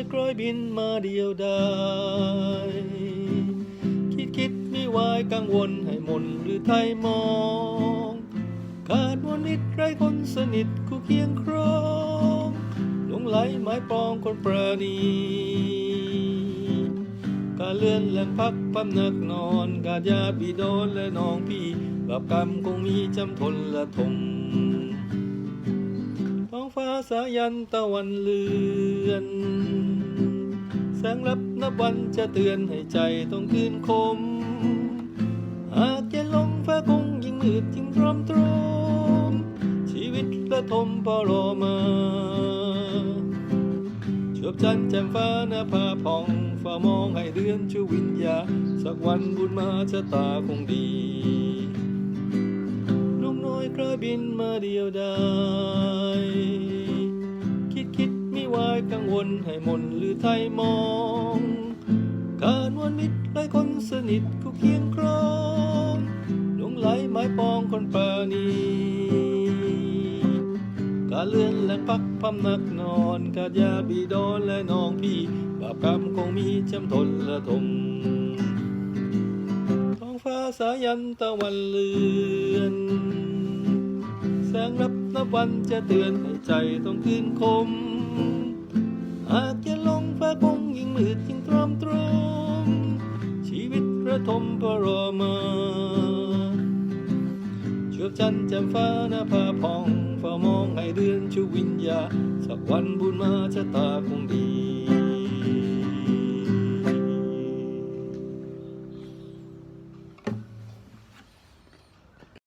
อยกลอยบินมาเดียวดายคิดคิดไม่วายกังวลให้มนหรือไทยมอง ขาดวันนิดไรคนสนิทคู่เคียงครองหลงไหลไม้ปองคนประณีการเลื่อนแหลมพักพำนักนอน กาดญาติบิดอนและน้องพี่บาปกรรมคงมีจำทนละทมท้อง สายันตะวันเลือน แสงรับนับวันจะเตือนให้ใจต้องคืนคม หากเย็นลงฟ้าคงยิ่งมืดยิ่งตรอมตรม ชีวิตละทมพอรอมาชวบจันแจ่มฟ้าหน้าผาผ่องฟ้ามองให้เดือนชูวิญญา สักวันบุญมาชะตาคงดี อยกระบินมาเดียวดายคิดคิดไม่วายกังวลให้มนหรือไทยมอง การวนมิตรหลายคนสนิทคู่เคียงครองหลงไหลไม้ปองคนปาณีการเลื่อนและพักพำนักนอนกาดยาบีดอนและน้องพี่บาปกรรมคงมีจำทนละทมท้องฟ้าสายันตะวันเลือน วันจะเตือนให้ใจต้องคืนคม หากจะลงฟ้าคงยิ่งมืดยิ่งตรอมตรม ชีวิตระทมพระรอมาชวบจันแจ่มฟ้าหน้าผาพองเฝ้ามองให้เดือนชูวิญญา สักวันบุญมาชะตาคงดี